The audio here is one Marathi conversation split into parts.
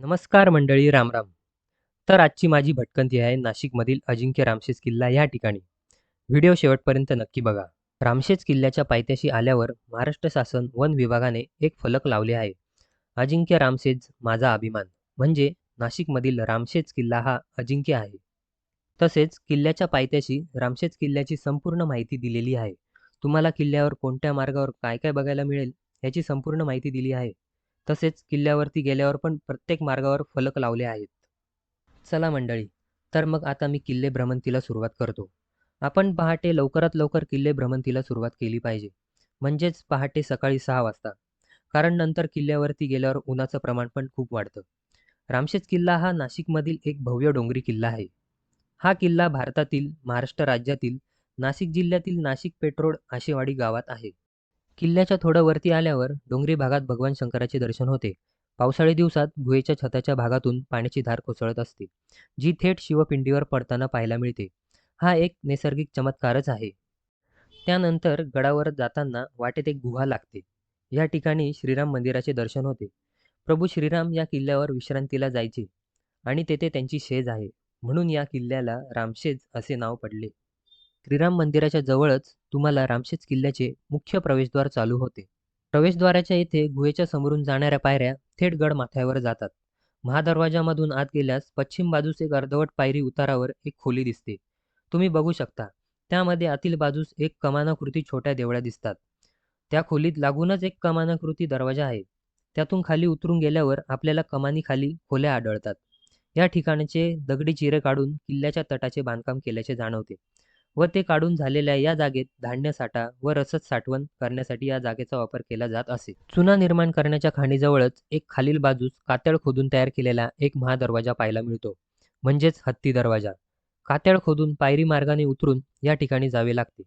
नमस्कार मंडळी रामराम. तर आजची माझी भटकंती आहे नाशिकमधील अजिंक्य रामशेज किल्ला या ठिकाणी. व्हिडिओ शेवटपर्यंत नक्की बघा. रामशेज किल्ल्याच्या पायथ्याशी आल्यावर महाराष्ट्र शासन वन विभागाने एक फलक लावले आहे. अजिंक्य रामशेज माझा अभिमान. म्हणजे नाशिकमधील रामशेज किल्ला हा अजिंक्य आहे. तसेच किल्ल्याच्या पायथ्याशी रामशेज किल्ल्याची संपूर्ण माहिती दिलेली आहे. तुम्हाला किल्ल्यावर कोणत्या मार्गावर काय काय बघायला मिळेल याची संपूर्ण माहिती दिली आहे. तसेच किल्ल्यावरती गेल्यावर पण प्रत्येक मार्गावर फलक लावले आहेत. चला मंडळी तर मग आता मी किल्ले भ्रमंतीला सुरुवात करतो. आपण पहाटे लवकरात लवकर किल्ले भ्रमंतीला सुरुवात केली पाहिजे. म्हणजेच पहाटे सकाळी सहा वाजता. कारण नंतर किल्ल्यावरती गेल्यावर उन्हाचं प्रमाण पण खूप वाढतं. रामशेज किल्ला हा नाशिकमधील एक भव्य डोंगरी किल्ला आहे. हा किल्ला भारतातील महाराष्ट्र राज्यातील नाशिक जिल्ह्यातील नाशिक पेट्रोड आशेवाडी गावात आहे. किल्ल्याच्या थोडं वरती आल्यावर डोंगरी भागात भगवान शंकराचे दर्शन होते. पावसाळी दिवसात गुहेच्या छताच्या भागातून पाण्याची धार कोसळत असते जी थेट शिवपिंडीवर पडताना पाहायला मिळते. हा एक नैसर्गिक चमत्कारच आहे. त्यानंतर गडावर जाताना वाटेत एक गुहा लागते. या ठिकाणी श्रीराम मंदिराचे दर्शन होते. प्रभू श्रीराम या किल्ल्यावर विश्रांतीला जायचे आणि तेथे त्यांची शेज आहे. म्हणून या किल्ल्याला रामशेज असे नाव पडले. श्रीराम मंदिराच्या जवळच तुम्हाला रामशेज किल्ल्याचे मुख्य प्रवेशद्वार चालू होते. प्रवेशद्वाराच्या येथे गुहेच्या समोरून जाणाऱ्या पायऱ्या थेट गड माथ्यावर जातात. महादरवाजामधून आत गेल्यास पश्चिम बाजूस एक अर्धवट पायरी उतारावर एक खोली दिसते. तुम्ही बघू शकता त्यामध्ये आतील बाजूस एक कमानाकृती छोट्या देवळ्या दिसतात. त्या खोलीत लागूनच एक कमानाकृती दरवाजा आहे. त्यातून खाली उतरून गेल्यावर आपल्याला कमानीखाली खोल्या आढळतात. या ठिकाणचे दगडी चिरे काढून किल्ल्याच्या तटाचे बांधकाम केल्याचे जाणवते. व ते काढून झालेल्या या जागेत धान्य साठा व रसद साठवण करण्यासाठी या जागेचा वापर केला जात असे. चुना निर्माण करण्याच्या खाणीजवळच एक खालील बाजूस कातळ खोदून तयार केलेला एक महादरवाजा पाहायला मिळतो म्हणजेच हत्ती दरवाजा. कातळ खोदून पायरी मार्गाने उतरून या ठिकाणी जावे लागते.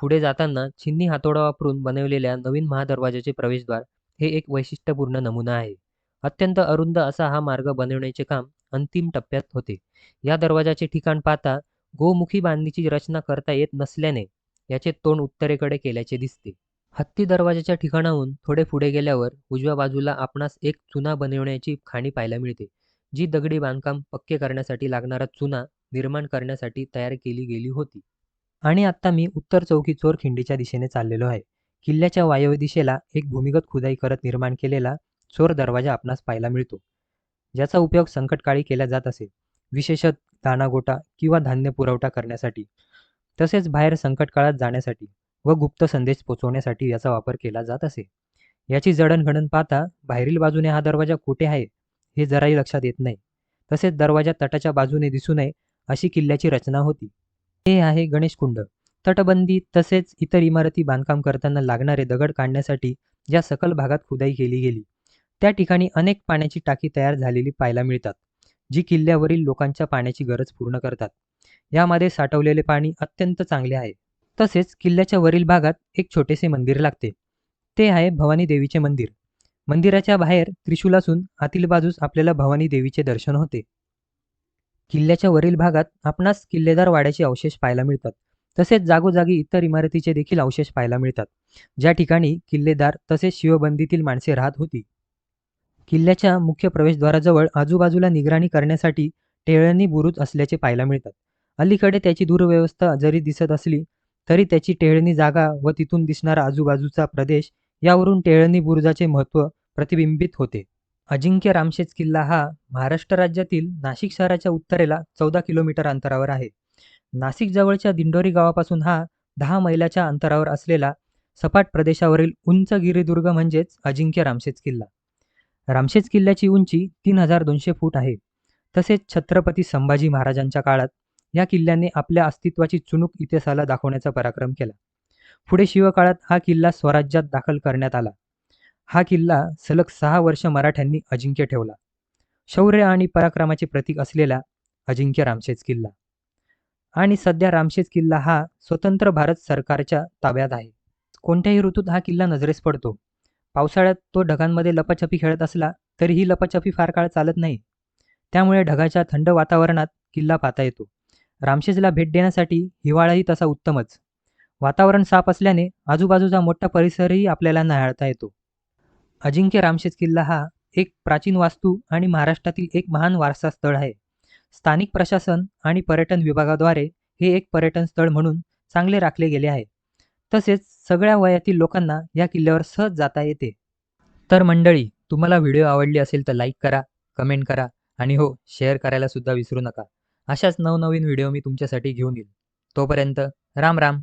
पुढे जाताना छिन्नी हातोडा वापरून बनवलेल्या नवीन महादरवाजाचे प्रवेशद्वार हे एक वैशिष्ट्यपूर्ण नमुना आहे. अत्यंत अरुंद असा हा मार्ग बनवण्याचे काम अंतिम टप्प्यात होते. या दरवाजाचे ठिकाण पाहता गोमुखी बांधणीची रचना करता येत नसल्याने याचे तोंड उत्तरेकडे केल्याचे दिसते. हत्ती दरवाजाच्या ठिकाणाहून थोडे पुढे गेल्यावर उजव्या बाजूला आपणास एक चुना बनवण्याची खाणी पाहायला मिळते जी दगडी बांधकाम पक्के करण्यासाठी लागणारा चुना निर्माण करण्यासाठी तयार केली गेली होती. आणि आता मी उत्तर चौकी चोर खिंडीच्या दिशेने चाललेलो आहे. किल्ल्याच्या वायव्य दिशेला एक भूमिगत खुदाई करत निर्माण केलेला चोर दरवाजा आपणास पाहायला मिळतो ज्याचा उपयोग संकटकाळी केला जात असे. विशेषत दाणागोटा किंवा धान्य पुरवठा करण्यासाठी तसेच बाहेर संकट काळात जाण्यासाठी व गुप्त संदेश पोचवण्यासाठी याचा वापर केला जात असे. याची जडणघडण पाहता बाहेरील बाजूने हा दरवाजा कुठे आहे हे जराही लक्षात येत नाही. तसेच दरवाजा तटाच्या बाजूने दिसू नये अशी किल्ल्याची रचना होती. हे आहे गणेशकुंड तटबंदी तसेच इतर इमारती बांधकाम करताना लागणारे दगड काढण्यासाठी ज्या सकल भागात खुदाई केली गेली त्या ठिकाणी अनेक पाण्याची टाकी तयार झालेली पाहायला मिळतात. जी किल्ल्यावरील लोकांच्या पाण्याची गरज पूर्ण करतात. यामध्ये साठवलेले पाणी अत्यंत चांगले आहे. तसेच किल्ल्याच्या वरील भागात एक छोटेसे मंदिर लागते. ते आहे भवानी देवीचे मंदिर. मंदिराच्या बाहेर त्रिशूल असून आतील बाजूस आपल्याला भवानी देवीचे दर्शन होते. किल्ल्याच्या वरील भागात आपणास किल्लेदार वाड्याचे अवशेष पाहायला मिळतात. तसेच जागोजागी इतर इमारतीचे देखील अवशेष पाहायला मिळतात. ज्या ठिकाणी किल्लेदार तसेच शिवबंदीतील माणसे राहत होती. किल्ल्याच्या मुख्य प्रवेशद्वाराजवळ आजूबाजूला निगराणी करण्यासाठी टेळणी बुरुज असल्याचे पाहायला मिळतात. अलीकडे त्याची दूरव्यवस्था जरी दिसत असली तरी त्याची टेळणी जागा व तिथून दिसणारा आजूबाजूचा प्रदेश यावरून टेळणी बुरुजाचे महत्त्व प्रतिबिंबित होते. अजिंक्य रामशेज किल्ला हा महाराष्ट्र राज्यातील नाशिक शहराच्या उत्तरेला चौदा किलोमीटर अंतरावर आहे. नाशिक जवळच्या दिंडोरी गावापासून हा दहा मैलाच्या अंतरावर असलेला सपाट प्रदेशावरील उंच गिरिदुर्ग म्हणजेच अजिंक्य रामशेज किल्ला. रामशेज किल्ल्याची उंची तीन हजार दोनशे फूट आहे. तसेच छत्रपती संभाजी महाराजांच्या काळात या किल्ल्याने आपल्या अस्तित्वाची चुणूक इतिहासाला दाखवण्याचा पराक्रम केला. पुढे शिवकाळात हा किल्ला स्वराज्यात दाखल करण्यात आला. हा किल्ला सलग सहा वर्ष मराठ्यांनी अजिंक्य ठेवला. शौर्य आणि पराक्रमाचे प्रतीक असलेला अजिंक्य रामशेज किल्ला. आणि सध्या रामशेज किल्ला हा स्वतंत्र भारत सरकारच्या ताब्यात आहे. कोणत्याही ऋतूत हा किल्ला नजरेस पडतो. पावसाळ्यात तो ढगांमध्ये लपाछपी खेळत असला तरी ही लपाछपी फार काळ चालत नाही. त्यामुळे ढगाच्या थंड वातावरणात किल्ला पाहता येतो. रामशेजला भेट देण्यासाठी हिवाळाही तसा उत्तमच. वातावरण साफ असल्याने आजूबाजूचा मोठा परिसरही आपल्याला न्याहाळता येतो. अजिंक्य रामशेज किल्ला हा एक प्राचीन वास्तू आणि महाराष्ट्रातील एक महान वारसा स्थळ आहे. स्थानिक प्रशासन आणि पर्यटन विभागाद्वारे हे एक पर्यटन स्थळ म्हणून चांगले राखले गेले आहे. तसेच सगळ्या वयातील लोकांना या किल्ल्यावर सहज जाता येते. तर मंडळी तुम्हाला व्हिडिओ आवडली असेल तर लाईक करा कमेंट करा आणि हो शेअर करायला सुद्धा विसरू नका. अशाच नवनवीन व्हिडिओ मी तुमच्यासाठी घेऊन येईल. तोपर्यंत राम राम.